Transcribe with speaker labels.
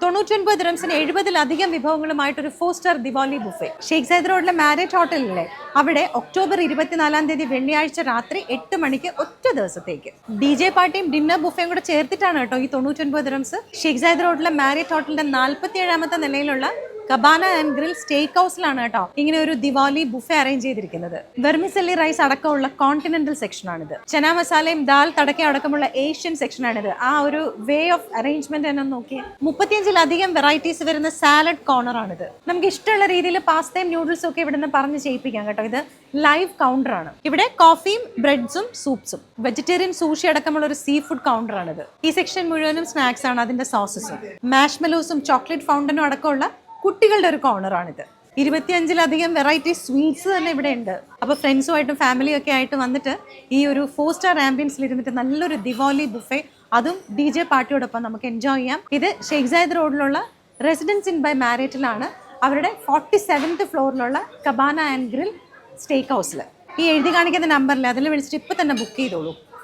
Speaker 1: തൊണ്ണൂറ്റൊൻപത് ദിറംസിന് എഴുപതിലധികം വിഭവങ്ങളുമായിട്ട് ഒരു four star Diwali buffet. Sheikh Zayed റോഡിലെ മാരേറ്റ് ഹോട്ടലിലെ അവിടെ ഒക്ടോബർ ഇരുപത്തിനാലാം തീയതി വെള്ളിയാഴ്ച രാത്രി എട്ട് മണിക്ക് ഒറ്റ ദിവസത്തേക്ക്. ഡി ജെ പാർട്ടിയും ഡിന്നർ ബുഫയും കൂടെ ചേർത്തിട്ടാണ് കേട്ടോ ഈ തൊണ്ണൂറ്റൊൻപത് ദിറംസ് ഷെയ്ഖ് സൈദ് റോഡിലെ മാരേറ്റ് ഹോട്ടലിന്റെ നാൽപ്പത്തി ഏഴാമത്തെ നിലയിലുള്ള കബാന ആൻഡ് ഗ്രിൽ സ്റ്റേക്ക് ഹൗസിലാണ് കേട്ടോ ഇങ്ങനെ ഒരു ദിവാലി ബുഫേ അറേഞ്ച് ചെയ്തിരിക്കുന്നത്. വെർമിസെല്ലി റൈസ് അടക്കമുള്ള കോണ്ടിനെന്റൽ സെക്ഷനാണിത് ചന മസാലയും ദാൽ തടക്ക അടക്കമുള്ള ഏഷ്യൻ സെക്ഷനാണിത് ആ ഒരു വേ ഓഫ് അറേഞ്ച്മെന്റ് തന്നെ നോക്കി മുപ്പത്തിയഞ്ചിലധികം വെറൈറ്റീസ് വരുന്ന സാലഡ് കോർണർ ആണിത്. നമുക്ക് ഇഷ്ടമുള്ള രീതിയിൽ പാസ്തയും നൂഡിൽസും ഒക്കെ ഇവിടെ നിന്ന് പറഞ്ഞ് ചെയ്യിപ്പിക്കാം കേട്ടോ. ഇത് ലൈവ് കൗണ്ടർ ആണ്. ഇവിടെ കോഫിയും ബ്രെഡ്സും സൂപ്സും വെജിറ്റേറിയൻ സൂഷി അടക്കമുള്ള ഒരു സീ ഫുഡ് കൗണ്ടർ ആണിത്. ഈ സെക്ഷൻ മുഴുവനും സ്നാക്സ് ആണ് അതിന്റെ സോസസും മാഷ്മെലോസും ചോക്ലേറ്റ് ഫൗണ്ടനും അടക്കമുള്ള കുട്ടികളുടെ ഒരു കോർണറാണിത് ഇരുപത്തിയഞ്ചിലധികം വെറൈറ്റി സ്വീറ്റ്സ് തന്നെ ഇവിടെ ഉണ്ട്. അപ്പോൾ ഫ്രണ്ട്സുമായിട്ടും ഫാമിലിയും ഒക്കെ ആയിട്ട് വന്നിട്ട് ഈ ഒരു ഫോർ സ്റ്റാർ ആംബിയൻസിൽ ഇരുന്നിട്ട് നല്ലൊരു ദിവാലി ബുഫെ അതും ഡി ജെ പാർട്ടിയോടൊപ്പം നമുക്ക് എൻജോയ് ചെയ്യാം. ഇത് ഷെയ്ഖ് സായദ് റോഡിലുള്ള റെസിഡൻസ് ഇൻ ബൈ മാരേറ്റിലാണ് അവരുടെ ഫോർട്ടി സെവൻത്ത് ഫ്ലോറിലുള്ള കബാന ആൻഡ് ഗ്രിൽ സ്റ്റേക്ക് ഹൗസിൽ ഈ എഴുതി കാണിക്കുന്ന നമ്പറിൽ അതിൽ വിളിച്ചിട്ട് ഇപ്പോൾ തന്നെ ബുക്ക് ചെയ്തോളൂ.